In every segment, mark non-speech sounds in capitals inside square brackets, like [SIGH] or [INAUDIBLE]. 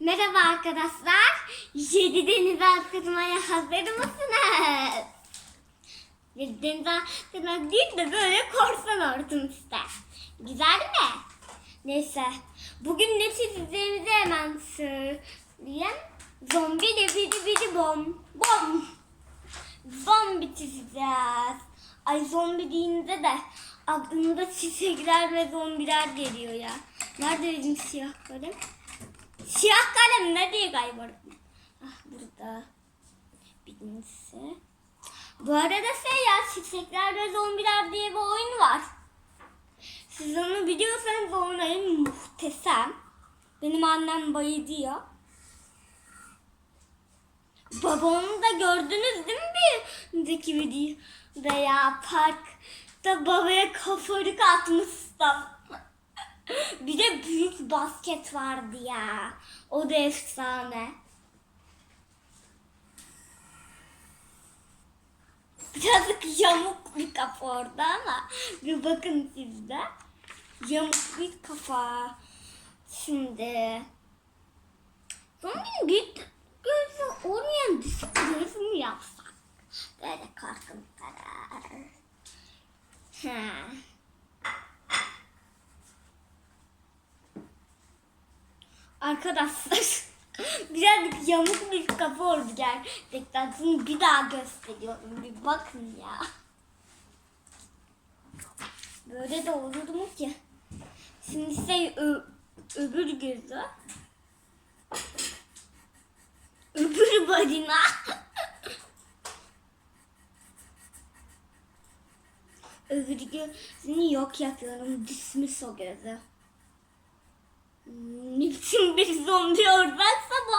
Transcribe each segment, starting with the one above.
Merhaba arkadaşlar. Yedi deniz atlatmaya hazır mısınız? Yedi deniz atlatmak değil de böyle korsan ortam ister. Güzel mi? Neyse. Bugün ne çizeceğimizi hemen söyleyeyim. Zombi de bidi bidi bom. Bom. Zombi çizeceğiz. Ay zombi deyince de aklımda çiçekler ve zombiler geliyor ya. Nerede benim siyah kalem? Siyah kalem nerede kayboldu? Ah burada. Birincisi. Bu arada şey ya çiçekler ve zombiler diye bir oyun var. Siz onu biliyorsanız oynayın muhteşem. Benim annem bayılıyor. Babamı da gördünüz değil mi bir önceki videoda ya parkta babaya kafalık atmıştım. [LAUGHS] bir de büyük basket vardı ya. O da efsane. Birazcık yamuk bir kafa orada ama bir bakın siz de. Yamuk bir kafa. Şimdi Zombinin bir gözü olmayan düşük gözü mü yapsak? Böyle korkunç karar. Ha. Arkadaşlar [LAUGHS] birazcık yamuk bir kafa oldu gerçekten. Şimdi bir daha gösteriyorum. Bir bakın ya. Böyle de olur mu ki? Şimdi şey ö- öbür gözü. Öbür balina. [LAUGHS] Öbür gözünü yok yapıyorum. Dismiss o gözü. Biçim bir zombi oradaysa bu.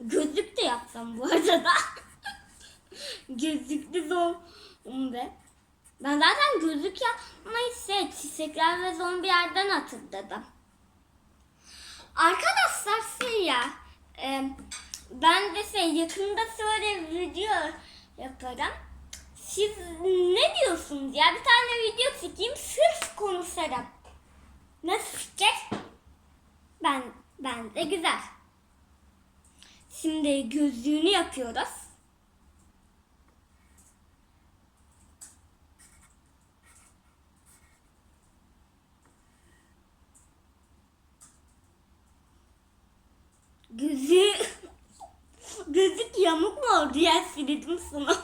Gözlük de yapsam bu arada. [LAUGHS] Gözlüklü zombi. Ben zaten gözlük yapmayı şey, çiçekler ve zombilerden hatırladım. Arkadaşlar şey ya e, ben de şey yakında şöyle video yaparım. Siz ne diyorsunuz ya? Bir tane video çekeyim sırf konuşarım. Nasıl fikir? Ben, ben de güzel. Şimdi gözlüğünü yapıyoruz. Gözü [LAUGHS] gözlük yamuk mu oldu ya sildim sana.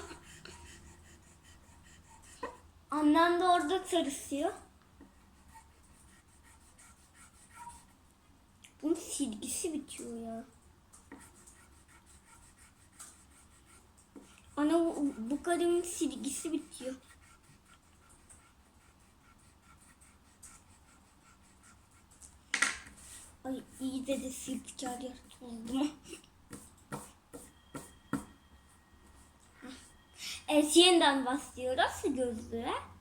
Annem de orada çalışıyor. Bunun silgisi bitiyor ya. Ana bu, kalemin silgisi bitiyor. Ay iyi de de silgikar oldum. Evet yeniden başlıyoruz gözlüğe.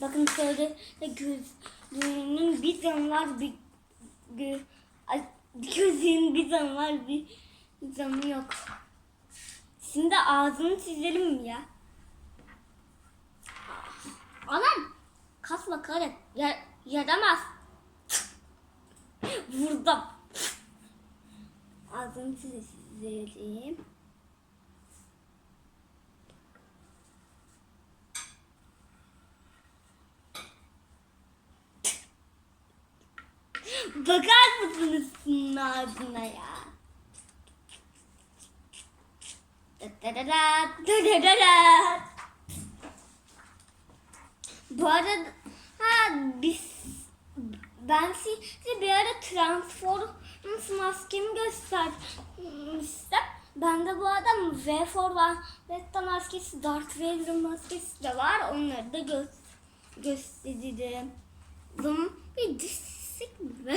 Bakın şöyle de gözlüğünün bir var bir gö, ay, gözlüğün bir var bir canı yok. Şimdi ağzını çizelim mi ya? Anam kasma kare ya, yaramaz. Vurdum. Ağzını çizelim. Bakar mısınız şunun ağzına ya? Bu arada ha biz ben size bir ara Transformers maskemi göstermiştim. Ben de bu adam V for Vendetta maskesi, Darth Vader maskesi de var. Onları da gö. Zaman bir düşsek mi [LAUGHS] be?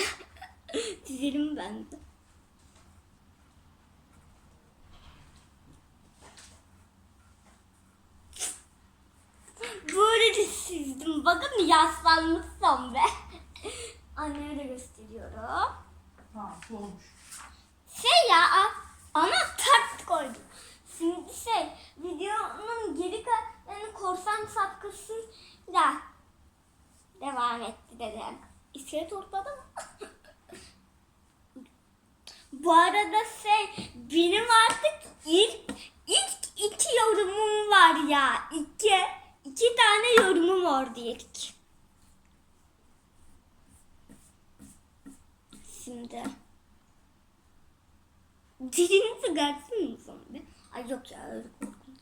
Ben de. Böyle de çizdim. Bakın yaslanmışsam be. [LAUGHS] Anneme de gösteriyorum. Ha, olmuş. Şey ya a- ama tart koydum. Şimdi şey videonun geri kalanını korsan sapkası Ya. Devam etti dedem. İskelet ortada mı? Bu arada şey benim artık ilk ilk iki yorumum var ya. İki, iki tane yorumum vardı ilk. Şimdi dilini sıkarsın mı zombi? Ay yok ya öyle korkunç.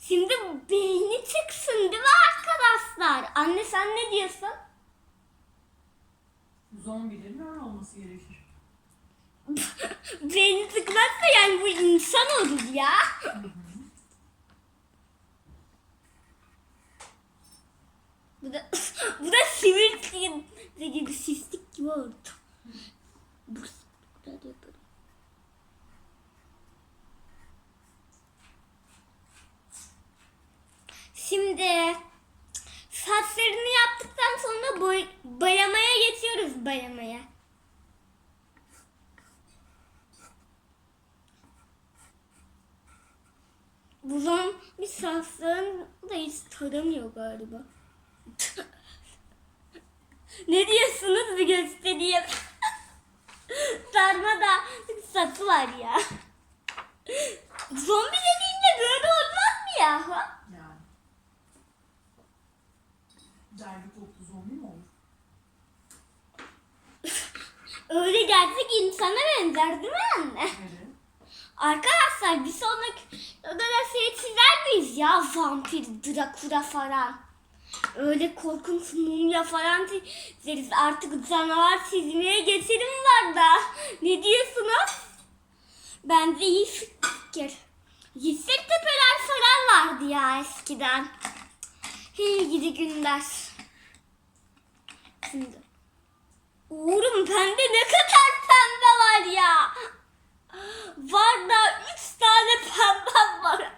Şimdi beyni çıksın değil mi arkadaşlar? Anne sen ne diyorsun? Zombilerin öyle olması gerekir. [LAUGHS] Beyni tıkmazsa yani bu insan olur ya. bu da bu da sivil sivil gibi sistik gibi oldu. Bu burada da yapalım. Şimdi saçlarını yaptıktan sonra boy, bayamaya geçiyoruz bayamaya. Bu zaman bir saçlarını da hiç taramıyor galiba. [LAUGHS] ne diyorsunuz bir göstereyim. [LAUGHS] Sarmada saçı var ya. Zombi dediğinde böyle olmaz mı ya? Yani. Dergi toplu zombi mi olur? [LAUGHS] Öyle gerçek insana benzer değil mi anne? Evet. Arkadaşlar bir sonraki şey çizer miyiz ya? Vampir, Drakula falan. Öyle korkunç mumya falan çizeriz. Artık canavar çizmeye geçelim var da. Ne diyorsunuz? Bence iyi fikir. Yüksek tepeler falan vardı ya eskiden. Hey gidi günler. Şimdi. Uğurum bende ne kadar pembe var ya. Var da üç tane pembem var.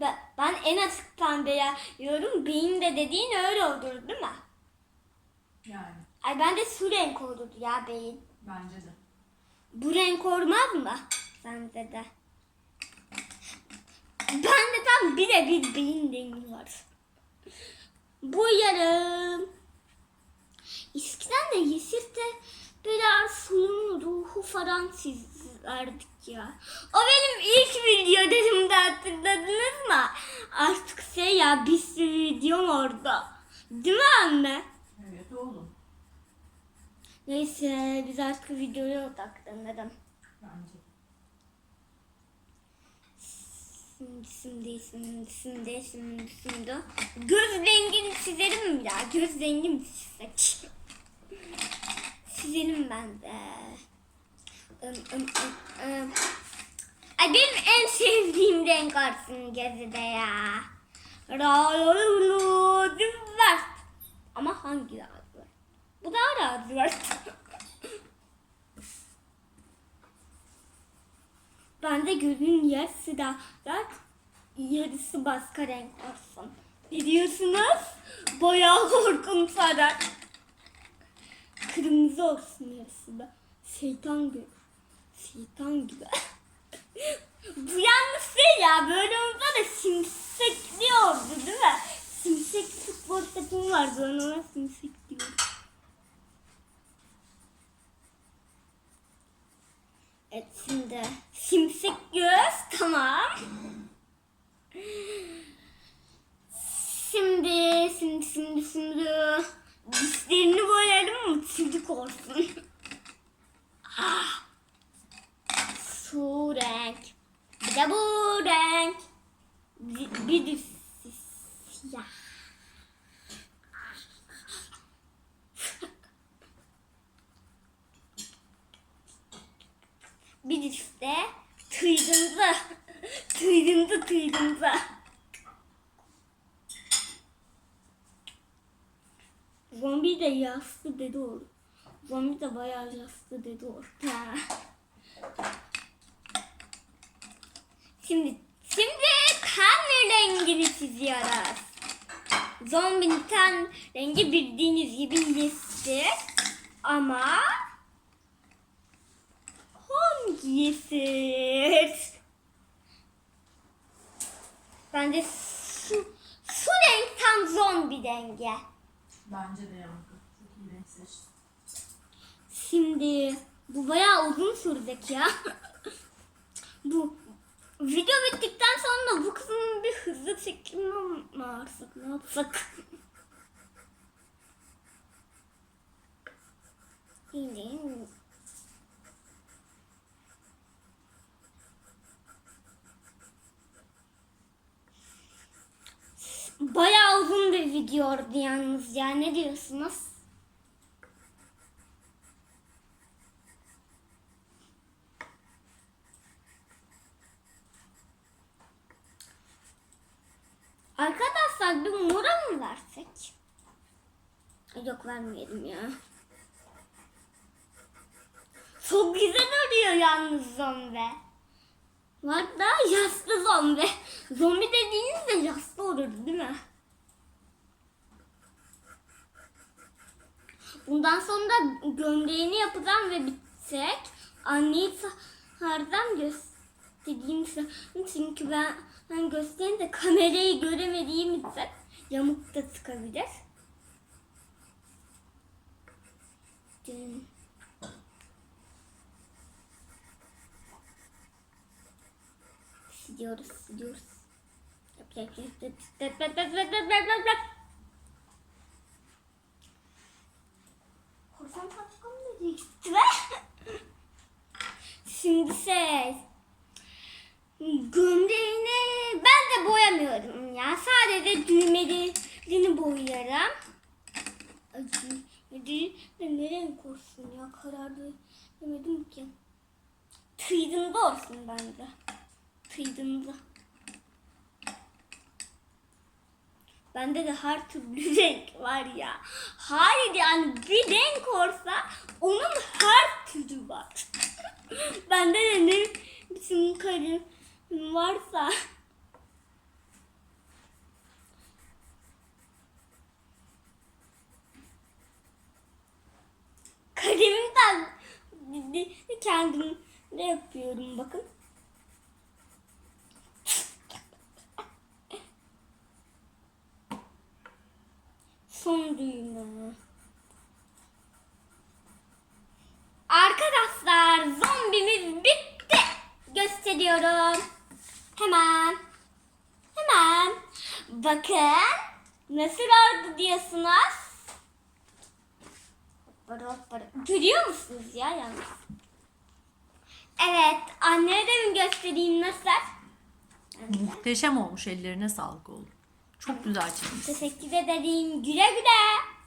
Ben, ben en açık pembeye yorum. Benim de dediğin öyle olur değil mi? Yani. Ay ben de su renk olurdu ya beyin. Bence de. Bu renk olmaz mı? Sence de. Ben de tam bire bir beyin rengi var. Bu yarım. Eskiden de Yesir'de biraz suyun ruhu falan çizerdik ya. O benim ilk videolarımda hatırladınız mı? Artık şey ya bir sürü videom orada. Değil mi anne? Evet oğlum. Neyse biz artık videoya odaklanalım. Bence. Şimdi şimdi şimdi şimdi şimdi şimdi göz rengini çizelim mi ya? Göz rengimi çizsek. Çizelim ben de. Ay benim en sevdiğim renk olsun gözü de ya. Lacivert. Ama hangi lacivert? Bu daha lacivert. Ben de gözün yarısı da da yarısı başka renk olsun. Ne diyorsunuz? Bayağı korkunç falan. Kırmızı olsun yarısı da. Şeytan gibi. Şeytan gibi. [LAUGHS] Bu yalnız şey ya böyle olsa da simsekli oldu değil mi? Simsek futbol takımı vardı ben ona simsek diyorum. Evet şimdi simsek göz tamam. Şimdi şimdi şimdi şimdi dişlerini boyayalım mı çocuk olsun. Ah. Şu renk. Bir de bu renk. Bir, bir de siyah. Bir işte tıydındı. [LAUGHS] Tıydındı tıydındı. Zombi de yastı dedi o. Zombi de bayağı yastı dedi orta. Şimdi şimdi ten rengini çiziyoruz. Zombinin ten rengi bildiğiniz gibi yeşil ama hangi yeşil? Ben de Şu, şu renk tam zombi rengi. Bence de yankı. Çok iyi renk seçtin. Şimdi bu bayağı uzun sürecek ya. bu video bittikten sonra bu kısmı bir hızlı çekilme mi artık ne yapsak? Şimdi Bayağı uzun bir videoydu yalnız ya ne diyorsunuz? Arkadaşlar bir mura mı versek? Yok vermeyelim ya. Çok güzel oluyor yalnız zombi. Var da yaşlı zombi. Zombi dediğinizde yaşlı olur değil mi? Bundan sonra gömleğini yapacağım ve bitecek. Anneyi sahardan göstereyim. Çünkü ben, ben göstereyim de kamerayı göremediğim için yamuk da çıkabilir. Dün- Siliyoruz, siliyoruz. Yap, yap, yap, yap, yap, yap, yap, yap, yap, yap, yap. Korsan tatkım nereye gitti be? Şimdi şey... Gömleğini ben de boyamıyorum ya. Sadece düğmelerini düğmeleri de ne renk olsun ya? Karar veremedim ki. Tıydında olsun bence. Tıydında. Bende de her türlü [LAUGHS] renk var ya. Hayır yani bir renk olsa onun her türlü var. [LAUGHS] Bende de ne biçim kalem varsa. Kalemimden kendim ne yapıyorum bakın. Gösteriyorum. Hemen. Hemen. Bakın. Nasıl oldu diyorsunuz? Hoppara hoppara. Görüyor musunuz ya yalnız? Evet. Anneye de mi göstereyim nasıl? Muhteşem olmuş ellerine sağlık oğlum. Çok güzel çizmiş. Teşekkür ederim. Güle güle.